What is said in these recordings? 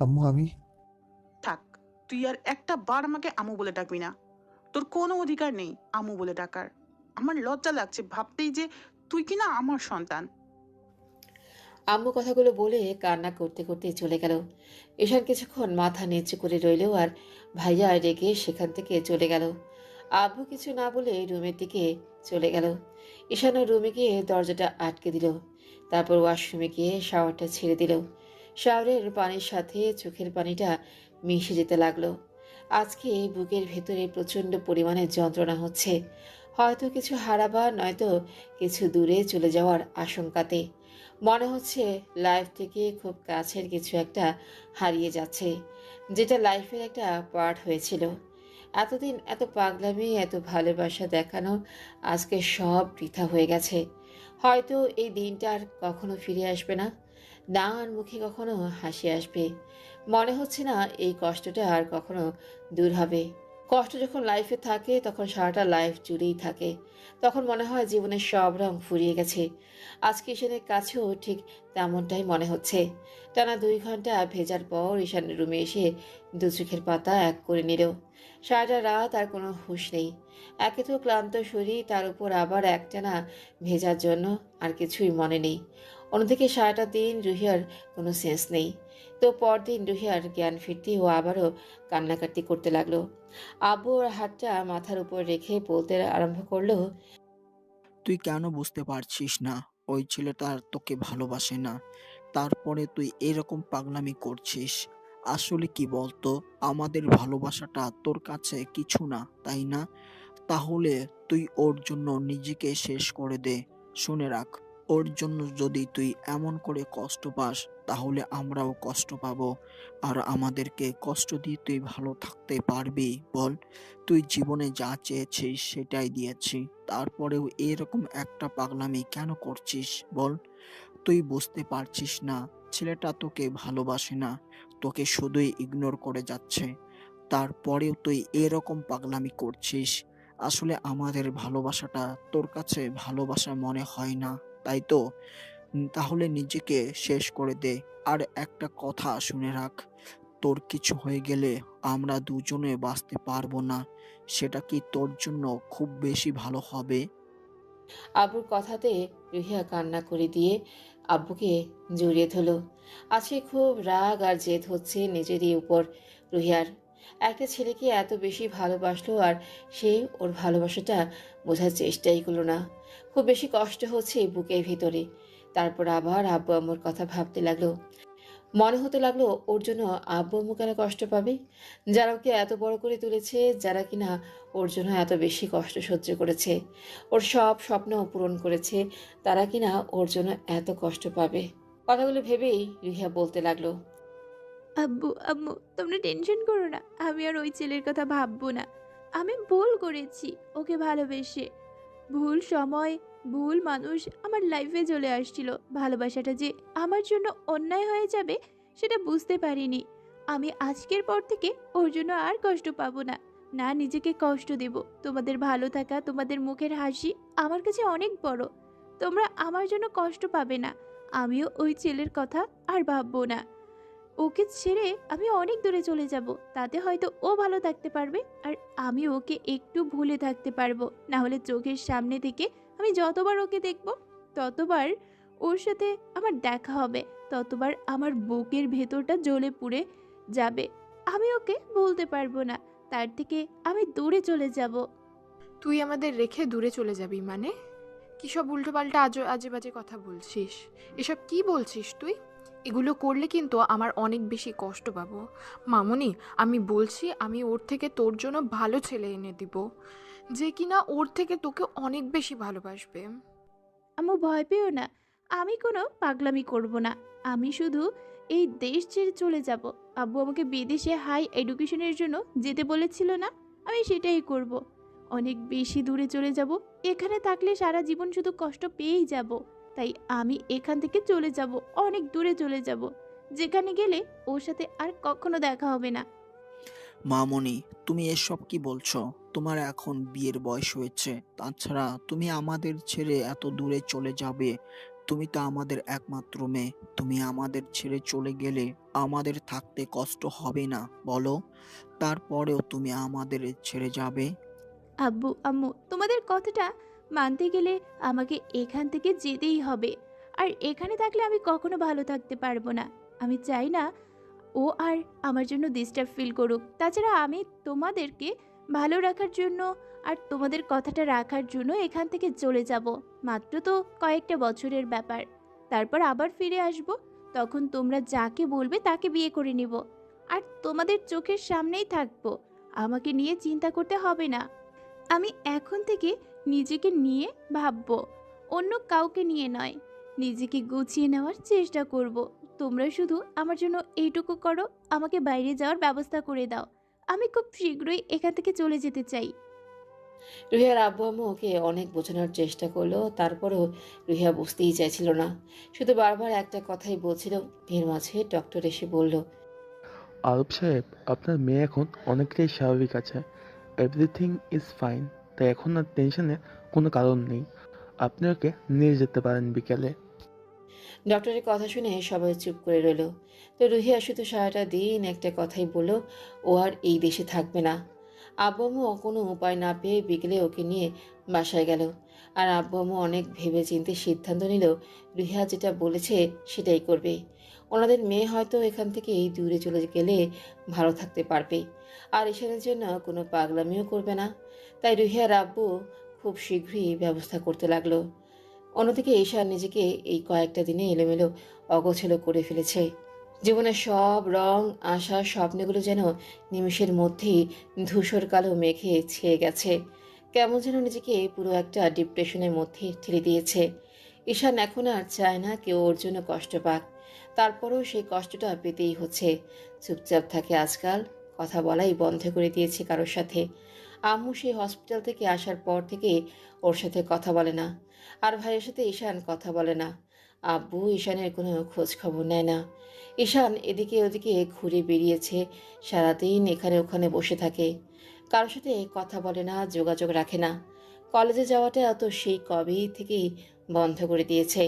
আম্মু আমি? থাক তুই আর একটা বার আমাকে আমু বলে ডাকবি না। তোর কোনো অধিকার নেই আমু বলে ডাকার। আমার লজ্জা লাগছে ভাবতেই যে তুই কিনা আমার সন্তান। আম্মু কথাগুলো বলে কান্না করতে করতে চলে গেল। ঈশান কিছুক্ষণ মাথা নিচু করে রইল আর ভাইয়া রেগে সেখান থেকে চলে গেল। আব্বু কিছু না বলে রুমের দিকে চলে গেল। ঈশানও রুমে গিয়ে দরজাটা আটকে দিল। তারপর ওয়াশরুমে গিয়ে শাওয়ারটা ছেড়ে দিল। শাওয়ারের পানির সাথে চোখের পানিটা মিশে যেতে লাগল। আজকে বুকের ভেতরে প্রচণ্ড পরিমাণে যন্ত্রণা হচ্ছে। হয়তো কিছু হারাবার, নয়তো কিছু দূরে চলে যাওয়ার আশঙ্কাতে। মনে হচ্ছে লাইফ থেকে খুব কাছের কিছু একটা হারিয়ে যাচ্ছে, যেটা লাইফের একটা পার্ট হয়েছিল। এতদিন এত পাগলামি, এত ভালোবাসা দেখানো আজকে সব বৃথা হয়ে গেছে। হয়তো এই দিনটা আর কখনো ফিরে আসবে না। না আর মুখে কখনো হাসি আসবে। মনে হচ্ছে না এই কষ্টটা আর কখনো দূর হবে। কষ্ট যখন লাইফে থাকে, তখন সারাটা লাইফ জুড়েই থাকে। তখন মনে হয় জীবনের সব রং ফুরিয়ে গেছে। আজকে ঈশানের কাছেও ঠিক তেমনটাই মনে হচ্ছে। টানা দুই ঘণ্টা ভেজার পর ঈশানের রুমে এসে দু চোখের পাতা এক করে নিল। সারাটা রাত আর কোনো হুঁশ নেই। একে তো ক্লান্ত শরীর, তার উপর আবার একটানা ভেজার জন্য আর কিছুই মনে নেই। অন্যদিকে সারাটা দিন রুহিয়ার কোনো সেন্স নেই। তো পরদিন রুহিয়ার জ্ঞান ফিরতে ও আবারও কান্নাকাটি করতে লাগল। আব্বু ওর হাতটা মাথার উপর রেখে বলতে আরম্ভ করল, তুই কেন বুঝতে পারছিস না? ওই ছেলেটা আর তোকে ভালোবাসে না। তারপরে তুই এরকম পাগলামি করছিস। আসলে কি বলতো, আমাদের ভালোবাসাটা তোর কাছে কিছু না, তাই না? তাহলে তুই ওর জন্য নিজেকে শেষ করে দে। শুনে রাখ। ওর জন্য যদি তুই এমন করে কষ্ট পাস, তাহলে আমরাও কষ্ট পাবো। আর আমাদেরকে কষ্ট দিয়ে তুই ভালো থাকতে পারবি, বল। তুই জীবনে যা চেয়েছিস সেটাই দিয়েছি। তারপরেও এরকম একটা পাগলামি কেন করছিস, বল? তুই বুঝতে পারছিস না, ছেলেটা তোকে ভালোবাসে না, তোকে শুধুই ইগনোর করে যাচ্ছে। তারপরেও তুই এরকম পাগলামি করছিস। আসলে আমাদের ভালোবাসাটা তোর কাছে ভালোবাসা মনে হয় না। তাই তো? তাহলে নিজেকে শেষ করে দে। আর একটা কথা শুনে রাখ। তোর কিছু হয়ে গেলে আমরা দুজনে বাঁচতে পারব না। সেটা কি তোর জন্য খুব বেশি ভালো হবে? আব্বুর কথাতে রুহিয়া কান্না করে দিয়ে আব্বুকে জড়িয়ে ধরল। আজকে খুব রাগ আর জেদ হচ্ছে নিজেরই উপর। রুহিয়ার একটা ছেলেকে এত বেশি ভালোবাসলো আর সে ওর ভালোবাসাটা বোঝার চেষ্টাই করল না। খুব বেশি কষ্ট হচ্ছে বুকের ভিতরে। তারপর আবার আব্বু আম্মুর কথা ভাবতে লাগল। মনে হতে লাগল ওর জন্য আব্বু আম্মু কেন কষ্ট পাবে? যারা ওকে এত বড় করে তুলেছে, যারা কিনা ওর জন্য এত বেশি কষ্ট সহ্য করেছে, ওর সব স্বপ্ন পূরণ করেছে, তারা কিনা ওর জন্য এত কষ্ট পাবে। কথাগুলো ভেবেই রিহা বলতে লাগল। আব্বু, আম্মু, তোমরা টেনশন করো না, আমি আর ওই ছেলের কথা ভাববো না। আমি ভুল করেছি, ওকে ভালোবেসে। ভুল সময়, ভুল মানুষ আমার লাইফে চলে আসছিল। ভালোবাসাটা যে আমার জন্য অন্যায় হয়ে যাবে, সেটা বুঝতে পারিনি। আমি আজকের পর থেকে ওর জন্য আর কষ্ট পাবো না। না, নিজেকে কষ্ট দেব। তোমাদের ভালো থাকা, তোমাদের মুখের হাসি আমার কাছে অনেক বড়। তোমরা আমার জন্য কষ্ট পাবে না। আমিও ওই ছেলের কথা আর ভাববো না। ওকে ছেড়ে আমি অনেক দূরে চলে যাব। তাতে হয়তো ও ভালো থাকতে পারবে আর আমি ওকে একটু ভুলে থাকতে পারব। না হলে চোখের সামনে থেকে আমি যতবার ওকে দেখব, ততবার ওর সাথে আমার দেখা হবে। ততবার আমার বুকের ভেতরটা জ্বলে পুড়ে যাবে। আমি ওকে বলতে পারব না। তার থেকে আমি দূরে চলে যাব। তুই আমাদের রেখে দূরে চলে যাবি মানে? কী সব উল্টোপাল্টা আজ বাজে কথা বলছিস? এসব কি বলছিস তুই? এগুলো করলে কিন্তু আমার অনেক বেশি কষ্ট পাবো। মামনি, আমি বলছি আমি ওর থেকে তোর জন্য ভালো ছেলে এনে দিব, যে কিনা ওর থেকে তোকে অনেক বেশি ভালোবাসবে। আম্মু, ভয় পেও না। আমি কোনো পাগলামি করব না। আমি শুধু এই দেশ ছেড়ে চলে যাব। আব্বু আমাকে বিদেশে হাই এডুকেশনের জন্য যেতে বলেছিল না? আমি সেটাই করব। অনেক বেশি দূরে চলে যাব। এখানে থাকলে সারা জীবন শুধু কষ্ট পেয়েই যাব। তাই আমি এখান থেকে চলে যাব অনেক দূরে চলে যাব। যেখানে গেলে ওর সাথে আর কখনো দেখা হবে না। মামনি তুমি এসব কি বলছো? তোমার এখন বিয়ের বয়স হয়েছে। তাছাড়া তুমি আমাদের ছেড়ে এত দূরে চলে যাবে। তুমি তো আমাদের একমাত্র মেয়ে। তুমি আমাদের ছেড়ে চলে গেলে আমাদের থাকতে কষ্ট হবে না বলো? তারপরেও তুমি আমাদের ছেড়ে যাবে? আব্বু আম্মু তোমাদের কথাটা মানতে গেলে আমাকে এখান থেকে যেতেই হবে। আর এখানে থাকলে আমি কখনো ভালো থাকতে পারব না। আমি চাই না ও আর আমার জন্য ডিস্টার্ব ফিল করুক। তাছাড়া আমি তোমাদেরকে ভালো রাখার জন্য আর তোমাদের কথাটা রাখার জন্য এখান থেকে চলে যাব। মাত্র তো কয়েকটা বছরের ব্যাপার। তারপর আবার ফিরে আসব। তখন তোমরা যাকে বলবে তাকে বিয়ে করে নিব। আর তোমাদের চোখের সামনেই থাকব। আমাকে নিয়ে চিন্তা করতে হবে না। আমি এখন থেকে নিজেকে নিয়ে ভাববো অন্য কাউকে নিয়ে নয়। নিজেকে গুছিয়ে নেওয়ার চেষ্টা করব। তোমরা শুধু আমার জন্য এইটুকু করো আমাকে বাইরে যাওয়ার ব্যবস্থা করে দাও। আমি খুব শীঘ্রই এখান থেকে চলে যেতে চাই। রুহিয়ার আব্বু আম্মু ওকে অনেক বোঝানোর চেষ্টা করল তারপরেও রুহিয়া বুঝতেই চাইছিল না। শুধু বারবার একটা কথাই বলছিল এর মাঝে ডক্টর এসে বলল আরব সাহেব আপনার মেয়ে এখন অনেকটাই স্বাভাবিক আছে। এভরিথিং ইজ ফাইন তাই এখন আর টেনশনের কোনো কারণ নেই। আপনাকে নিয়ে যেতে পারেন বিকেলে। ডক্টরের কথা শুনে সবাই চুপ করে রইল। তো রুহিয়া শুধু সারাটা দিন একটা কথাই বলল, ও আর এই দেশে থাকবে না। আব্বু কোনো উপায় না পেয়ে বিকেলে ওকে নিয়ে বাসায় গেল। আর আব্বু আম্মু অনেক ভেবে চিন্তে সিদ্ধান্ত নিল রুহিয়া যেটা বলেছে সেটাই করবে। ওনাদের মেয়ে হয়তো এখান থেকে এই দূরে চলে গেলে ভালো থাকতে পারবে। আর ঈশানের জন্য কোনো পাগলামিও করবে না। তাই রুহিয়ার আব্বু খুব শীঘ্রই ব্যবস্থা করতে লাগল। অন্যদিকে ঈশান নিজেকে এই কয়েকটা দিনে এলোমেলো অগোছলো করে ফেলেছে। জীবনের সব রং, আশা, স্বপ্নগুলো যেন নিমেষের মধ্যেই ধূসর কালো মেঘে ছেয়ে গেছে। কেমন যেন নিজেকে পুরো একটা ডিপ্রেশনের মধ্যে ঠেলে দিয়েছে। ঈশান এখন আর চায় না কেউ ওর জন্য কষ্ট পাক। তারপরেও সেই কষ্টটা পেতেই হচ্ছে। চুপচাপ থাকে আজকাল, কথা বলাই বন্ধ করে দিয়েছে কারোর সাথে। আম্মু সেই হসপিটাল থেকে আসার পর থেকে ওর সাথে কথা বলে না। আর ভাইয়ের সাথে ঈশান কথা বলে না। আব্বু ঈশানের কোনো খোঁজ খবর নেয় না। ঈশান এদিকে ওদিকে ঘুরে বেরিয়েছে, সারাদিন এখানে ওখানে বসে থাকে। কারোর সাথে কথা বলে না, যোগাযোগ রাখে না। কলেজে যাওয়াটা তো সেই কবেই থেকেই বন্ধ করে দিয়েছে।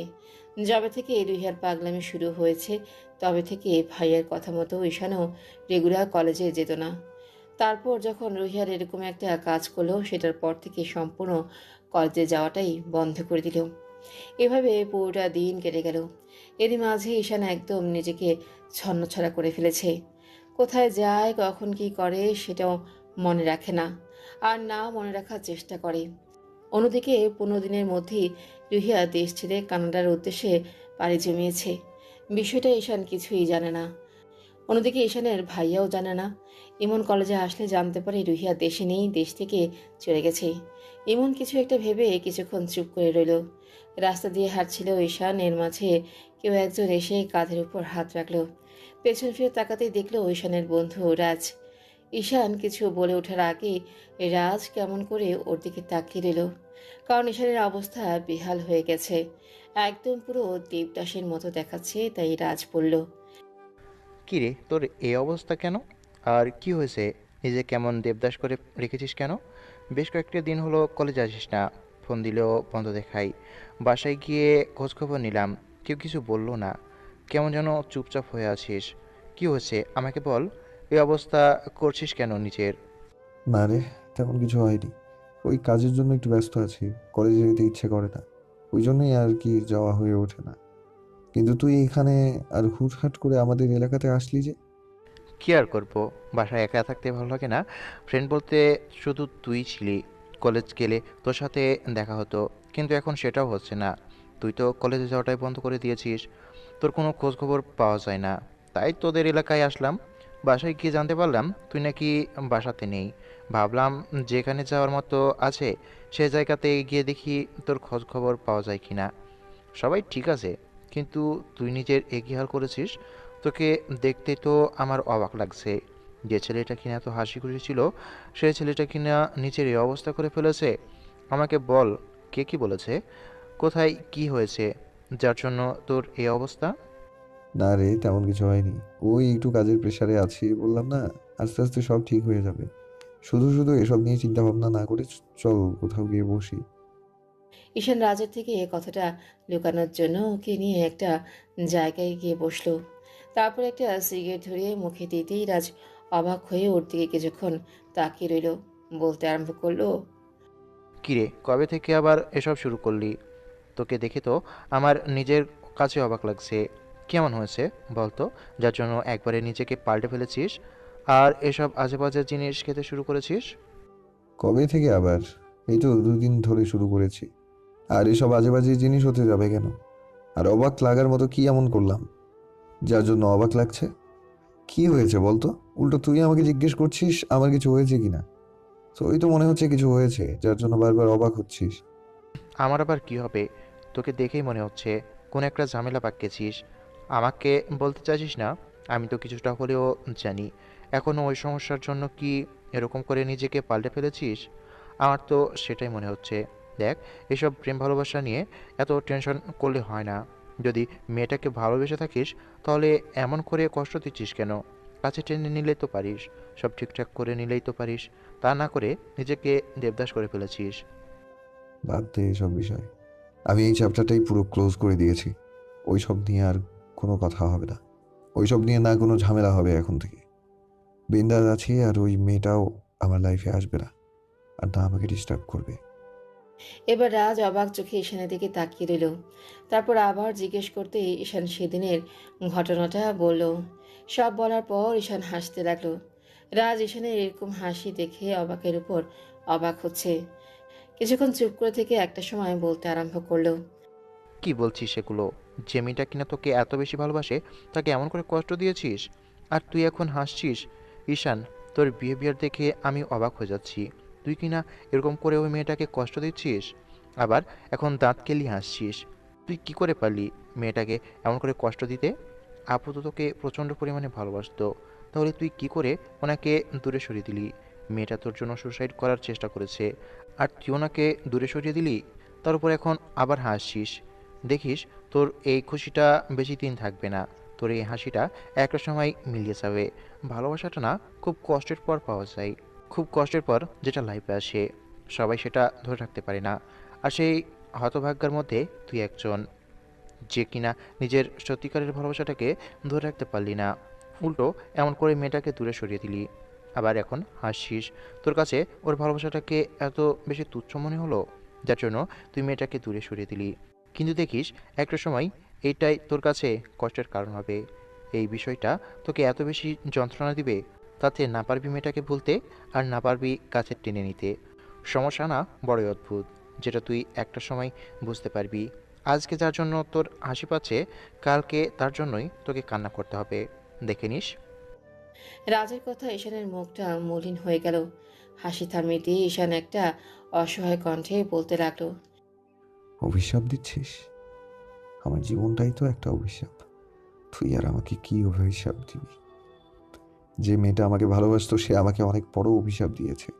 যবে থেকে রুহিয়ার পাগলামি শুরু হয়েছে, তবে থেকে ভাইয়ের কথা মতো ঈশানও রেগুলার কলেজে যেত না। তারপর যখন রুহিয়ার এরকম একটা কাজ করল, সেটার পর থেকে সম্পূর্ণ কলেজে যাওয়াটাই বন্ধ করে দিল। এভাবে পুরোটা দিন কেটে গেল। এরই মাঝে ঈশান একদম নিজেকে ছন্নছড়া করে ফেলেছে। কোথায় যায়, কখন কি করে, সেটাও মনে রাখে না, আর না মনে রাখার চেষ্টা করে। অন্যদিকে পনেরো দিনের মধ্যেই রুহিয়া দেশ ছেড়ে কানাডার উদ্দেশ্যে পাড়ি জমিয়েছে। বিষয়টা ঈশান কিছুই জানে না। অন্যদিকে ঈশানের ভাইয়াও জানে না। ইমন কলেজে আসলে জানতে পারে রুহিয়া দেশে নেই, দেশ থেকে চলে গেছে। এমন কিছু একটা ভেবে কিছুক্ষণ চুপ করে রইল। রাস্তা দিয়ে হাঁটছিল ঈশান, এর মাঝে কেউ একজন এসে কাঁধের উপর হাত রাখল। পেছন ফিরে তাকাতেই দেখল ঈশানের বন্ধু রাজ। ঈশান কিছু বলে ওঠার আগে রাজ কেমন করে ওর দিকে তাকিয়ে রইল কারণ ঈশানের অবস্থা বেহাল হয়ে গেছে। একদম পুরো দেবদাসের মতো দেখাচ্ছে, তাই রাজ বলল, কি রে, তোর এই অবস্থা কেন? আর কি হয়েছে? নিজে কেমন দেবদাস করে রেখেছিস কেন? বেশ কয়েকটা দিন হলো কলেজ আসিস না। ফোন দিলেও বন্ধ দেখাই। বাসায় গিয়ে খোঁজখবর নিলাম। কেউ কিছু বলল না। কেমন যেন চুপচাপ হয়ে আছিস। কি হয়েছে? আমাকে বল। এই অবস্থা করছিস কেন নিজের না রে তেমন কিছু হয়নি। ওই কাজের জন্য একটু ব্যস্ত আছি কলেজে যেতে ইচ্ছে করে না। ওই জন্যই আর কি যাওয়া হয়ে ওঠে না। কিন্তু তুই এখানে আর হুটহাট করে আমাদের এলাকাতে আসলি যে? কি আর করব? বাসায় একা থাকতে ভালো লাগে না। ফ্রেন্ড বলতে শুধু তুই ছিলি। কলেজ গেলে তোর সাথে দেখা হতো কিন্তু এখন সেটাও হচ্ছে না। তুই তো কলেজে যাওয়াটাই বন্ধ করে দিয়েছিস। তোর কোনো খোঁজ খবর পাওয়া যায় না। তাই তোদের এলাকায় আসলাম। বাসায় গিয়ে জানতে পারলাম, তুই নাকি বাসাতে নেই? ভাবলাম, যেখানে যাওয়ার মতো আছে, সে জায়গাতে গিয়ে দেখি তোর খোঁজ খবর পাওয়া যায় কিনা। সবাই ঠিক আছে, কিন্তু তুই নিজের এগিয়ে করেছিস, তোকে দেখতে তো আমার অবাক লাগছে। যে ছেলেটা কিনা এত হাসি খুশি ছিল সেই ছেলেটা কিনা নিচের এই অবস্থা করে ফেলেছে। আমাকে বল, কে কি বলেছে? কোথায় কি হয়েছে? যার জন্য তোর এই অবস্থা? না রে তেমন কিছু হয়নি। ওই একটু কাজের প্রেশারে আছি বললাম না আস্তে আস্তে সব ঠিক হয়ে যাবে। শুধু শুধু এসব নিয়ে চিন্তা ভাবনা না করে চল কোথাও গিয়ে বসি। ঈশান রাজের থেকে এ কথাটা লুকানোর জন্য ওকে নিয়ে একটা জায়গায় গিয়ে বসল। তারপর একটা সিগারেট ধরিয়ে মুখে দিতেই রাজ অবাক হয়ে ওর দিকে কিছুক্ষণ তাকিয়ে রইল। বলতে আরম্ভ করল কিরে কবে থেকে আবার এসব শুরু করলি? তোকে দেখে তো আমার নিজের কাছে অবাক লাগছে। কেমন হয়েছে বলতো? যার জন্য একবারে নিজেকে পাল্টে ফেলেছিস। আর এসব আজে বাজে জিনিস খেতে শুরু করেছিস? কবে থেকে আবার? এই তো দুদিন ধরে শুরু করেছি। আর এসব আজেবাজে জিনিস হতে যাবে কেন? আর অবাক লাগার মতো কি এমন করলাম? যার জন্য অবাক লাগছে? কি হয়েছে বলতো? উল্টো তুই আমাকে জিজ্ঞেস করছিস আমার কিছু হয়েছে কিনা? তো ওই তো মনে হচ্ছে কিছু হয়েছে যার জন্য বারবার অবাক হচ্ছিস। আমার আবার কি হবে? তোকে দেখেই মনে হচ্ছে কোন একটা ঝামেলা পাকিয়েছিস আমাকে বলতে চাইছিস না? আমি তো কিছুটা হলেও জানি। এখনও ওই সমস্যার জন্য কি এরকম করে নিজেকে পাল্টে ফেলেছিস? আমার তো সেটাই মনে হচ্ছে। দেখ, এসব প্রেম ভালোবাসা নিয়ে এত টেনশন করলে হয় না। যদি মেয়েটাকে ভালোবেসে থাকিস, তাহলে এমন করে কষ্ট দিচ্ছিস কেন? কাছে টেনে নিলেই তো পারিস। সব ঠিকঠাক করে নিলেই তো পারিস। তা না করে নিজেকে দেবদাস করে ফেলেছিস। বাদ দে এসব বিষয়। আমি এই চ্যাপ্টারটাই পুরো ক্লোজ করে দিয়েছি। ওই সব নিয়ে আর কোনো কথা হবে না। ওই সব নিয়ে না কোনো ঝামেলা হবে এখন থেকে। বিন্দাস আছি আর ওই মেয়েটাও আমার লাইফে আসবে না। আর না আমাকে ডিস্টার্ব করবে। এবার রাজ অবাক চোখে ঈশানের দিকে তাকিয়ে রইল। তারপর আবার জিজ্ঞেস করতে ঈশান সেদিনের ঘটনাটা বলল। সব বলার পর ঈশান হাসতে লাগল। রাজ ঈশানের এরকম হাসি দেখে অবাকের উপর অবাক হচ্ছে। কিছুক্ষণ চুপ করে থেকে একটা সময় বলতে আরম্ভ করল। কি বলছিস সেগুলো? যে মেয়েটা কিনা তোকে এত বেশি ভালোবাসে? তাকে এমন করে কষ্ট দিয়েছিস? আর তুই এখন হাসছিস? ঈশান, তোর বিহেভিয়ার দেখে আমি অবাক হয়ে যাচ্ছি। তুই কিনা এরকম করে ওই মেয়েটাকে কষ্ট দিচ্ছিস? আবার এখন দাঁত কেলি হাসছিস। তুই কি করে পারলি মেয়েটাকে এমন করে কষ্ট দিতে? আপু তো তোকে প্রচণ্ড পরিমাণে ভালোবাসতো। তাহলে তুই কি করে ওনাকে দূরে সরিয়ে দিলি? মেয়েটা তোর জন্য সুসাইড করার চেষ্টা করেছে। আর তুই ওনাকে দূরে সরিয়ে দিলি? তার উপর এখন আবার হাসছিস। দেখিস, তোর এই খুশিটা বেশি দিন থাকবে না। তোর এই হাসিটা একটা সময় মিলিয়ে যাবে। ভালোবাসাটা না খুব কষ্টের পর পাওয়া যায়। খুব কষ্টের পর যেটা লাইফে আসে, সবাই সেটা ধরে রাখতে পারে না। আর সেই হতভাগ্যের মধ্যে তুই একজন, যে কিনা নিজের সত্যিকারের ভালোবাসাটাকে ধরে রাখতে পারলি না। উল্টো এমন করে মেয়েটাকে দূরে সরিয়ে দিলি। আবার এখন হাসছিস তোর কাছে ওর ভালোবাসাটাকে এত বেশি তুচ্ছ মনে হলো? যার জন্য তুই মেয়েটাকে দূরে সরিয়ে দিলি। কিন্তু দেখিস, একটা সময় এটাই তোর কাছে কষ্টের কারণ হবে। এই বিষয়টা তোকে এত বেশি যন্ত্রণা দিবে, তাতে না পারবি মেয়েটাকে ভুলতে আর না পারবি কাছে টেনে নিতে। সমস্যা না? বড়ই অদ্ভুত, যেটা তুই একটা সময় বুঝতে পারবি। আজকে যার জন্য তোর হাসি পাচ্ছে, কালকে তার জন্যই তোকে কান্না করতে হবে। দেখে নিস। রাজের কথা ঈশানের মুখটা মলিন হয়ে গেল। হাসি থামিয়ে দিয়ে ঈশান একটা অসহায় কণ্ঠে বলতে লাগল অভিশাপ দিচ্ছিস? আমার জীবনটাই তো একটা অভিশাপ। তুই আর আমাকে কি অভিশাপ দিবি? যে মেয়েটা আমাকে ভালোবাসতো, সে আমাকে অনেক বড় অভিশাপ দিয়েছে।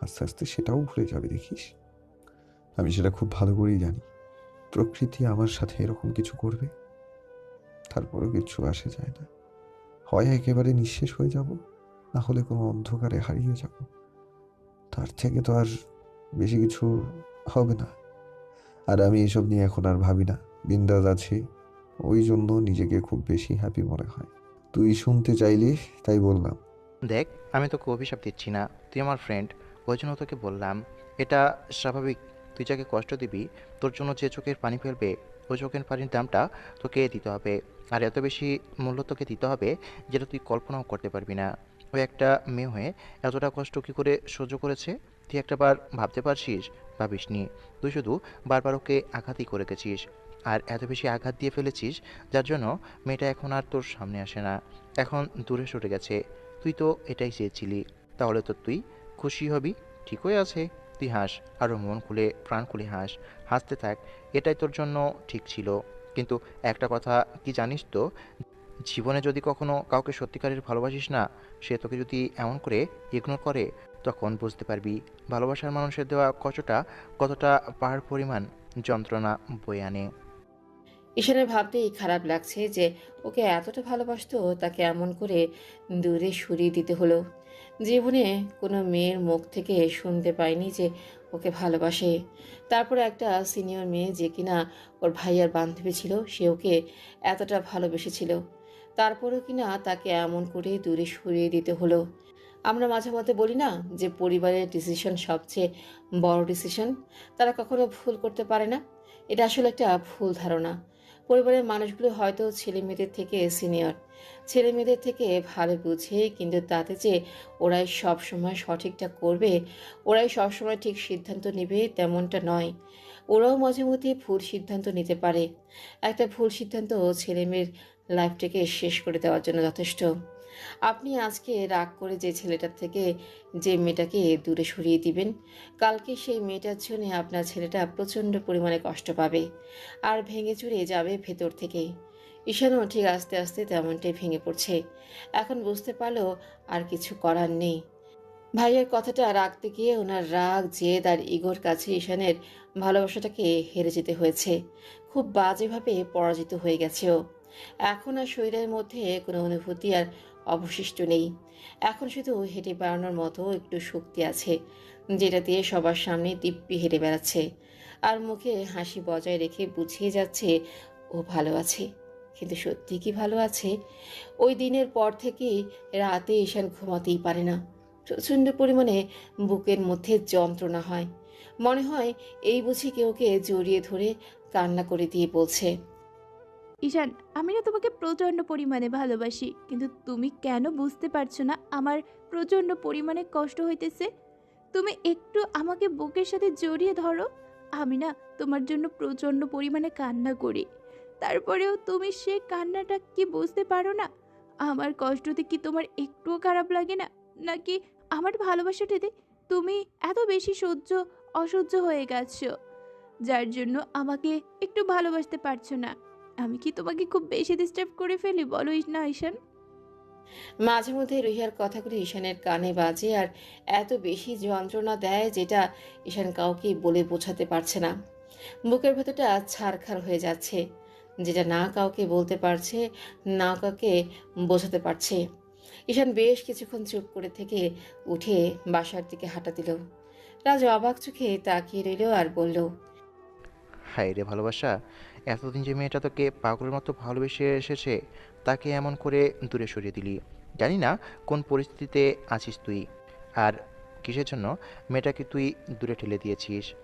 আস্তে আস্তে সেটাও ভুলে যাবে, দেখিস? আমি সেটা খুব ভালো করেই জানি। প্রকৃতি আমার সাথে এরকম কিছু করবে? তারপরেও কিছু আসে যায় না। হয় একেবারে নিঃশেষ হয়ে যাব, না হলে কোনো অন্ধকারে হারিয়ে যাব। তার থেকে তো আর বেশি কিছু হবে না। আর আমি এসব নিয়ে এখন আর ভাবি না। বিন্দাস আছি। ওই জন্য নিজেকে খুব বেশি হ্যাপি মনে হয়। তুই শুনতে চাইলি, তাই বললাম। দেখ, আমি তোকে অভিশাপ দিচ্ছি না। তুই আমার ফ্রেন্ড ওই জন্য তোকে বললাম, এটা স্বাভাবিক। তুই যাকে কষ্ট দিবি, তোর জন্য যে চোখের পানি ফেলবে, ওই চোখের পানির দামটা তোকে দিতে হবে। আর এত বেশি মূল্য তোকে দিতে হবে যেটা তুই কল্পনাও করতে পারবি না। ওই একটা মেয়ে হয়ে এতটা কষ্ট কী করে সহ্য করেছে? তুই একটা বার ভাবতে পারছিস ভাবিস নি। তুই শুধু বারবার ওকে আঘাতই করে গেছিস। আর এত বেশি আঘাত দিয়ে ফেলেছিস, যার জন্য মেয়েটা এখন আর তোর সামনে আসে না। এখন দূরে সরে গেছে। তুই তো এটাই চেয়েছিলি। তাহলে তো তুই খুশি হবি। ঠিকই আছে। তুই হাস। আরও মন খুলে, প্রাণ খুলে হাস। হাসতে থাক। এটাই তোর জন্য ঠিক ছিল। কিন্তু একটা কথা কি জানিস তো? জীবনে যদি কখনো কাউকে সত্যিকারের ভালোবাসিস না, সে তোকে যদি এমন করে ইগনোর করে তখন বুঝতে পারবি ভালোবাসার মানুষের দেওয়া কতটা কতটা পাহাড় পরিমাণ যন্ত্রণা বয়ে আনে। ঈশানের ভাবতেই খারাপ লাগছে যে ওকে এতটা ভালোবাসতো তাকে এমন করে দূরে সরিয়ে দিতে হলো। জীবনে কোনো মেয়ের মুখ থেকে শুনতে পায়নি যে ওকে ভালোবাসে। তারপর একটা সিনিয়র মেয়ে যে কিনা ওর ভাইয়ার বান্ধবী ছিল, সে ওকে এতটা ভালোবেসেছিল। তারপরেও কিনা তাকে এমন করে দূরে সরিয়ে দিতে হলো। আমরা মাঝে মধ্যে বলি না যে পরিবারের ডিসিশন সবচেয়ে বড় ডিসিশন তারা কখনো ভুল করতে পারে না। এটা আসলে একটা ভুল ধারণা। পরিবারের মানুষগুলো হয়তো ছেলে মেয়েদের থেকে সিনিয়র ছেলে মেয়েদের থেকে ভালো বুঝে কিন্তু তাতে যে ওরাই সব সময় সঠিকটা করবে, ওরাই সব সময় ঠিক সিদ্ধান্ত নেবে তেমনটা নয়। ওরাও মাঝে মধ্যে ভুল সিদ্ধান্ত নিতে পারে। একটা ভুল সিদ্ধান্ত ছেলে মেয়ের লাইফটাকে শেষ করে দেওয়ার জন্য যথেষ্ট। আপনি আজকে রাগ করে যে ছেলেটার থেকে যে মেয়েটাকে দূরে সরিয়ে দিবেন, কালকে সেই মেয়েটার জন্য আপনার ছেলেটা প্রচণ্ড পরিমাণে কষ্ট পাবে আর ভেঙে চুরে যাবে ভেতর থেকেই ঈশানও ঠিক আস্তে আস্তে তেমনটাই ভেঙে পড়ছে। এখন বুঝতে পারল আর কিছু করার নেই। ভাইয়ের কথাটা রাখতে গিয়ে ওনার রাগ, জেদ আর ইগোর কাছে ঈশানের ভালোবাসাটাকে হেরে যেতে হয়েছে। খুব বাজেভাবে পরাজিত হয়ে গেছে ও। এখন আর শরীরের মধ্যে কোনো অনুভূতি আর অবশিষ্ট নেই। এখন শুধু হেঁটে বেড়ানোর মতো একটু শক্তি আছে, যেটা দিয়ে সবার সামনে দিব্যি হেঁটে বেড়াচ্ছে। আর মুখে হাসি বজায় রেখে বুঝিয়ে যাচ্ছে, ও ভালো আছে। কিন্তু সত্যি কি ভালো আছে? ওই দিনের পর থেকেই রাতে ঈশান ঘুমাতেই পারে না। প্রচণ্ড পরিমাণে বুকের মধ্যে যন্ত্রণা হয়। মনে হয় এই বুঝি কেউকে জড়িয়ে ধরে কান্না করে দিয়ে বলছে। ঈশান, আমি না তোমাকে প্রচণ্ড পরিমাণে ভালোবাসি, কিন্তু তুমি কেন বুঝতে পারছ না আমার প্রচণ্ড পরিমাণে কষ্ট হইতেছে? তুমি একটু আমাকে বুকের সাথে জড়িয়ে ধরো। আমি না তোমার জন্য প্রচণ্ড পরিমাণে কান্না করি। তারপরেও তুমি সে কান্নাটা কি বুঝতে পারো না? আমার কষ্টতে কি তোমার একটুও খারাপ লাগে না? নাকি আমার ভালোবাসাটাতে তুমি এত বেশি সহ্য, অসহ্য হয়ে গেছো? যার জন্য আমাকে একটু ভালোবাসতে পারছ না। আমি কি তোমাকে খুব বেশি ডিস্টার্ব করে ফেলি বলো না ঈশান। মাঝে মধ্যে রুহিয়ার কথাগুলি ঈশানের কানে বাজে আর এত বেশি যন্ত্রণা দেয় যেটা ঈশান কাউকে বলে বোঝাতে পারছে না। বুকের ভেতরটা ছারখার হয়ে যাচ্ছে যেটা না কাউকে বলতে পারছে না কাউকে বোঝাতে পারছে। ঈশান বেশ কিছুক্ষণ চুপ করে থেকে উঠে বাসার দিকে হাঁটা দিল। রাজ অবাক চোখে তাকিয়ে রইল আর বলল হায় রে ভালোবাসা এতদিন যে মেয়েটা তোকে পাগলের মতো ভালোবেসে এসেছে, তাকে এমন করে দূরে সরিয়ে দিলি। জানি না কোন পরিস্থিতিতে আছিস তুই। আর কিসের জন্য মেয়েটাকে তুই দূরে ঠেলে দিয়েছিস?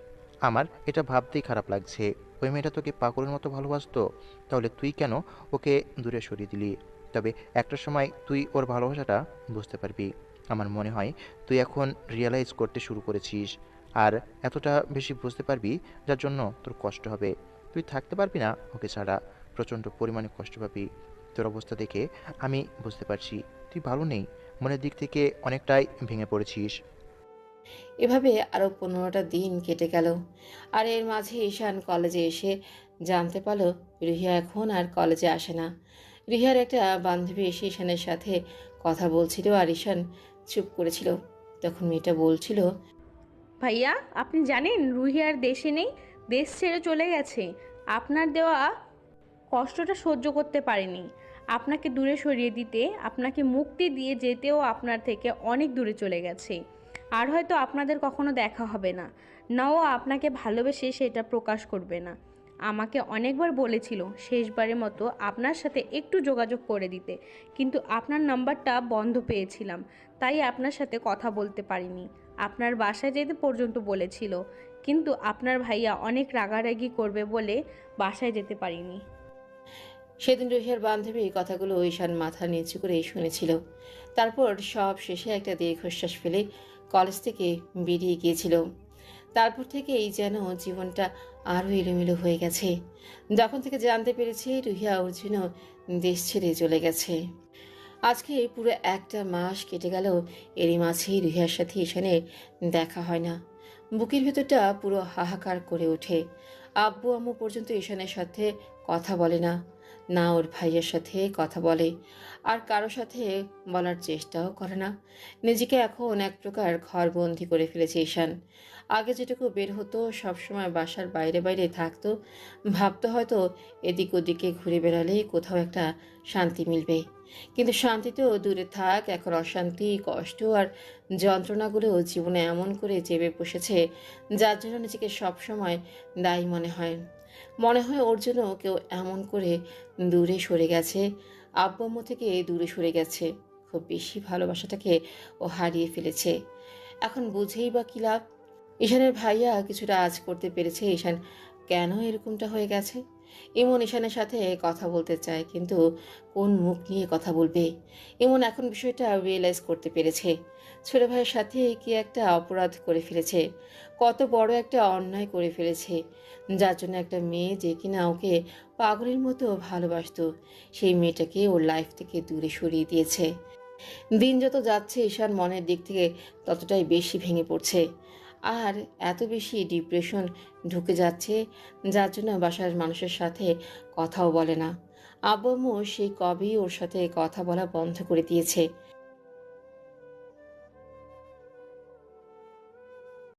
আমার এটা ভাবতেই খারাপ লাগছে। ওই মেয়েটা তোকে পাগলের মতো ভালোবাসতো, তাহলে তুই কেন ওকে দূরে সরিয়ে দিলি? তবে একটা সময় তুই ওর ভালোবাসাটা বুঝতে পারবি। আমার মনে হয় তুই এখন রিয়েলাইজ করতে শুরু করেছিস। আর এতটা বেশি বুঝতে পারবি, যার জন্য তোর কষ্ট হবে। তুই থাকতে পারবি না? ওকে ছাড়া প্রচণ্ড পরিমাণে কষ্ট পাবি। তোর অবস্থা দেখে আমি বুঝতে পারছি তুই ভালো নেই। মনের দিক থেকে অনেকটাই ভেঙে পড়েছিস। এভাবে আরও পনেরোটা দিন কেটে গেল। আর এর মাঝে ঈশান কলেজে এসে জানতে পারল রিহিয়া এখন আর কলেজে আসে না। রিহার একটা বান্ধবী এসে ঈশানের সাথে কথা বলছিল আর ঈশান চুপ করেছিল। তখন মেয়েটা বলছিল ভাইয়া আপনি জানেন রুহি আর দেশে নেই দেশ ছেড়ে চলে গেছে। আপনার দেওয়া কষ্টটা সহ্য করতে পারেনি। আপনাকে দূরে সরিয়ে দিতে, আপনাকে মুক্তি দিয়ে যেতেও আপনার থেকে অনেক দূরে চলে গেছে। আর হয়তো আপনাদের কখনো দেখা হবে না। নাও আপনাকে ভালোবেসে সেটা প্রকাশ করবে না। আমাকে অনেকবার বলেছিল শেষবারের মতো আপনার সাথে একটু যোগাযোগ করে দিতে। কিন্তু আপনার নাম্বারটা বন্ধ পেয়েছিলাম। তাই আপনার সাথে কথা বলতে পারিনি। আপনার বাসায় যেতে পর্যন্ত বলেছিল। কিন্তু আপনার ভাইয়া অনেক রাগারাগি করবে বলে বাসায় যেতে পারিনি। সেদিন রুহিয়ার বান্ধবী এই কথাগুলো ঈশান মাথা নিচু করে শুনেছিল। তারপর সব শেষে একটা দীর্ঘশ্বাস ফেলে কলেজ থেকে বেরিয়ে গিয়েছিল। তারপর থেকেই যেন জীবনটা আরও এলোমেলো হয়ে গেছে। যখন থেকে জানতে পেরেছি রুহিয়া অর্জুন দেশ ছেড়ে চলে গেছে। আজকে পুরো একটা মাস কেটে গেল এরই মাঝেই রুহিয়ার সাথে ঈশানের দেখা হয় না। বুকের ভেতরটা পুরো হাহাকার করে ওঠে। আব্বু আম্মু পর্যন্ত ঈশানের সাথে কথা বলে না। না ওর ভাইয়ের সাথে কথা বলে। আর কারও সাথে বলার চেষ্টাও করে না। নিজেকে এখন এক প্রকার ঘরবন্দি করে ফেলেছে ঈশান। আগে যেটুকু বের হতো, সবসময় বাসার বাইরে বাইরে থাকতো। ভাবতো হয়তো এদিক ওদিকে ঘুরে বেড়ালে কোথাও একটা শান্তি মিলবে। কিন্তু শান্তিতেও দূরে থাক, এখন অশান্তি, কষ্ট আর যন্ত্রণাগুলো জীবনে এমন করে চেপে বসেছে, যার জন্য নিজেকে সবসময় দায়ী মনে হয়। মনে হয় ওর জন্য কেউ এমন করে দূরে সরে গেছে আব্বু থেকে দূরে সরে গেছে। খুব বেশি ভালোবাসাটাকে ও হারিয়ে ফেলেছে। এখন বুঝেই বা কী লাভ? ঈশানের ভাইয়া কিছুটা আজ করতে পেরেছে, ঈশান, কেন এরকমটা হয়ে গেছে? ইমন ঈশানের সাথে কথা বলতে চায়, কিন্তু কোন মুখ নিয়ে কথা বলবে? ইমন এখন বিষয়টা রিয়েলাইজ করতে পেরেছে। ছোট ভাইয়ের সাথে কি একটা অপরাধ করে ফেলেছে? কত বড় একটা অন্যায় করে ফেলেছে। যার জন্য একটা মেয়ে যে কিনা ওকে পাগলের মতো ভালোবাসতো, সেই মেয়েটাকে ওর লাইফ থেকে দূরে সরিয়ে দিয়েছে। দিন যত যাচ্ছে, ঈশান মনের দিক থেকে ততটাই বেশি ভেঙে পড়ছে। আর এত বেশি ডিপ্রেশন ঢুকে যাচ্ছে, যার জন্য বাসার মানুষের সাথে কথাও বলে না। আব্বু সেই কবেই ওর সাথে কথা বলা বন্ধ করে দিয়েছে।